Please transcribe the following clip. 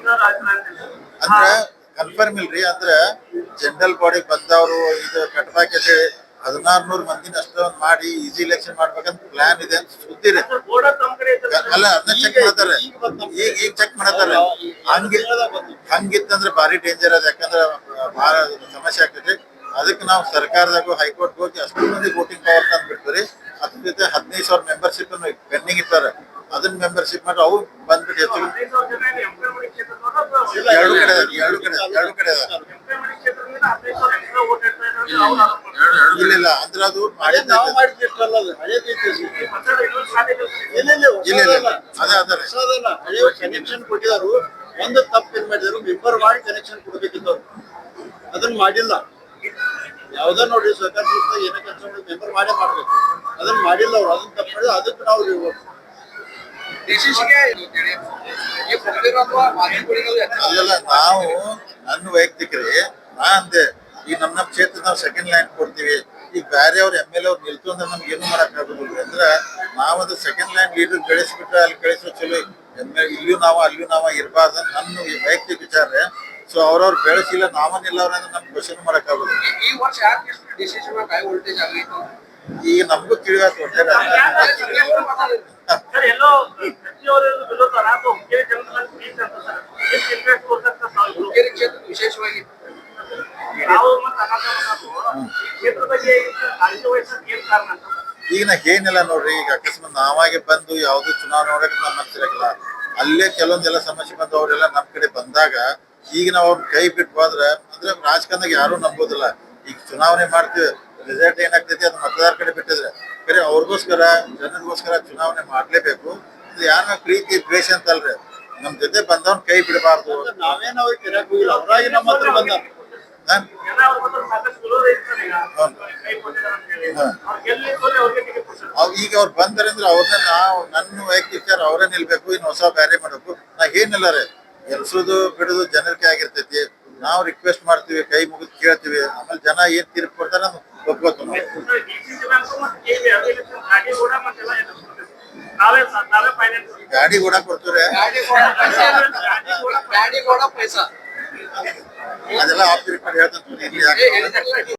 ಅಂದ್ರ ಕನ್ಫರ್ಮ್ ಇಲ್ರಿ, ಅಂದ್ರೆ ಜನರಲ್ ಬಾಡಿ ಬಂದವರು ಇದು ಕಟ್ಟಾಕೈತಿ ಹದಿನಾರು ನೂರ್ ಮಂದಿನ ಅಷ್ಟೊಂದ್ ಮಾಡಿ ಈಸಿ ಇಲೆಕ್ಷನ್ ಮಾಡ್ಬೇಕಂತ ಪ್ಲಾನ್ ಇದೆ ಅಂತ ಸುದ್ದಿ ಅಲ್ಲ, ಅದನ್ನ ಚೆಕ್ ಮಾಡ್ತಾರೆ. ಈಗ ಈಗ ಚೆಕ್ ಮಾಡತಾರೆ. ಹಂಗೆ, ಹಂಗಿತ್ತಂದ್ರೆ ಭಾರಿ ಡೇಂಜರ್ ಅದ, ಯಾಕಂದ್ರೆ ಬಹಳ ಸಮಸ್ಯೆ ಆಗ್ತೈತಿ. ಅದಕ್ಕೆ ನಾವು ಸರ್ಕಾರದಾಗೂ ಹೈಕೋರ್ಟ್ ಹೋಗಿ ಅಷ್ಟು ಮಂದಿ ವೋಟಿಂಗ್ ಪವರ್ ತಂದು ಬಿಡ್ತೀರಿ ಅದ್ರ ಜೊತೆ ಹದಿನೈದು ಸಾವಿರ ಮೆಂಬರ್ಶಿಪ್ ಪೆಂಡಿಂಗ್ ಇರ್ತಾರೆ ಅದನ್ನ ಮೆಂಬರ್ಶಿಪ್ ಮಾಡಿ ಅವ್ರು ಬಂದ್ಬಿಟ್ಟು ಹೆಚ್ಚು ಎರಡು ಕಡೆ ಎರಡು ಕಡೆ ಎರಡು ಕಡೆ ಅದ. ಇಲ್ಲ ಅಂದ್ರೆ ಅದು ಅದು ಅದು. ಇಲ್ಲ, ಇಲ್ಲ, ಅದೇ ಹೊಸದಲ್ಲ. ಕನೆಕ್ಷನ್ ಕೊಟ್ಟಿದಾರು ಒಂದು ತಪ್ಪು ಏನ್ ಮಾಡಿದಾರು ಮೆಂಬರ್ ಮಾಡಿ ಕನೆಕ್ಷನ್ ಕೊಡ್ಬೇಕಿತ್ತು ಅದನ್ನ ಮಾಡಿಲ್ಲ ಯಾವ್ದೋ ನೋಡಿ ಸರ್ಕಾರ ಏನೇ ಕೆಲಸ ಮಾಡಿ ಮೆಂಬರ್ ಮಾಡೇ ಮಾಡ್ಬೇಕು ಅದನ್ನ ಮಾಡಿಲ್ಲ ಅವ್ರು ಅದನ್ನ ತಪ್ಪು ಮಾಡಿದ್ರೆ ಅದಕ್ಕೆ ನಾವು ಅಲ್ಲಲ್ಲ ನಾವು ನನ್ನ ವೈಯಕ್ತಿಕ ರೀ ನಾ ಅಂದೆ ಈಗ ನಮ್ಮ ನಮ್ಮ ಕ್ಷೇತ್ರ ನಾವು ಸೆಕೆಂಡ್ ಲೈನ್ ಕೊಡ್ತೀವಿ. ಈಗ ಬೇರೆ ಅವ್ರ ಎಂ ಎಲ್ ಅವ್ರು ನಿಲ್ತಂದ್ರೆ ನಮ್ಗೆ ಏನು ಮಾಡಕ್ ಆಗೋದಿಲ್ಲ. ಅಂದ್ರೆ ನಾವದು ಸೆಕೆಂಡ್ ಲೈನ್ ಲೀಡರ್ ಕಳಿಸ್ಬಿಟ್ರೆ ಅಲ್ಲಿ ಕಳಿಸೋ ಚಲೋ ಎಂ ಎಲ್ ಇಲ್ಲಿಯೂ ನಾವ ಅಲ್ಲಿಯೂ ನಾವ ಇರಬಾರ್ದು ನನ್ನ ವೈಯಕ್ತಿಕ ವಿಚಾರ. ಸೊ ಅವ್ರವ್ರು ಬೆಳೆಸಿಲ್ಲ ನಾವನ್ನಿಲ್ಲ ಅವ್ರನ್ನ ನಮ್ಗೆ ಕ್ವಶನ್ ಮಾಡಕ್ ಈ ವರ್ಷ ಈಗ ನಮಗೂ ತಿಳಿವಾಯ್ತು ಕಾರಣ ಅಂತ ಸರ್? ಈಗ ನಾ ಏನಿಲ್ಲ ನೋಡ್ರಿ ಈಗ ಅಕಸ್ಮಾತ್ ನಾವಾಗೆ ಬಂದು ಯಾವ್ದು ಚುನಾವಣೆ ನೋಡಕ್ ನಮ್ಮ ಮನಸ್ಸಿರಲ್ಲ ಅಲ್ಲೇ ಕೆಲವೊಂದೆಲ್ಲ ಸಮಸ್ಯೆ ಬಂದು ಅವರೆಲ್ಲ ನಮ್ ಕಡೆ ಬಂದಾಗ ಈಗ ನಾವು ಅವ್ರ ಕೈ ಬಿಟ್ಟು ಹೋದ್ರೆ ಅಂದ್ರೆ ರಾಜಕಾರಣದಾಗ ಯಾರು ನಂಬೋದಿಲ್ಲ. ಈಗ ಚುನಾವಣೆ ಮಾಡ್ತೀವಿ ರಿಸಲ್ಟ್ ಏನಾಗ್ತೈತಿ ಅದು ಮತದಾರ ಕಡೆ ಬಿಟ್ಟಿದ್ರೆ. ಬೇರೆ ಅವ್ರಿಗೋಸ್ಕರ ಜನರಿಗೋಸ್ಕರ ಚುನಾವಣೆ ಮಾಡ್ಲೇಬೇಕು. ಯಾರ ಪ್ರೀತಿ ದ್ವೇಷ ಅಂತಲ್ರಿ. ನಮ್ ಜೊತೆ ಬಂದವ್ನ ಕೈ ಬಿಡಬಾರ್ದು. ನಾವೇನ್ ಅವ್ರಿಗೆ ಕರೆಯಕ್ ಹೋಗಿಲ್ಲ. ಅವ್ರಾಗಿ ನಮ್ಮ ಹತ್ರ ಬಂದ. ಈಗ. ಅವ್ರು ಬಂದ್ರೆ ಸೋಲಿ ಅವ್ರಿಗೆ ಟಿಕೆಟ್ ಈಗ ಅವ್ರು ಬಂದರೆ ಅಂದ್ರೆ ಅವ್ರನ್ನ ನಾವು ನನ್ನ ವೈಯಕ್ತಿಕ ಅವರೇ ನಿಲ್ಬೇಕು ಇನ್ನು ಹೊಸ ಬ್ಯಾರೆ ಮಾಡಬೇಕು. ನಾ ಏನಿಲ್ಲ ರೀ. ಎಲ್ಸೋದು ಬಿಡೋದು ಜನರಿಗೆ ಆಗಿರ್ತೈತಿ. ನಾವು ರಿಕ್ವೆಸ್ಟ್ ಮಾಡ್ತೀವಿ ಕೈ ಮುಗಿದು ಕೇಳ್ತೀವಿ. ಆಮೇಲೆ ಜನ ಏನ್ ತೀರ್ಪು ಕೊಡ್ತಾರೆ ಒಪ್ಕೋತೀವಿ ಗಾಡಿ ಕೂಡ ಕೊಡ್ತೀವಿ ಗಾಡಿ ಕೂಡ ಪೈಸಾ ಗಾಡಿ ಕೂಡ ಪೈಸಾ ಅದೆಲ್ಲ ಆಫ್ ರಿಪೋರ್ಟ್ ಹೇಳ್ತೀನಿ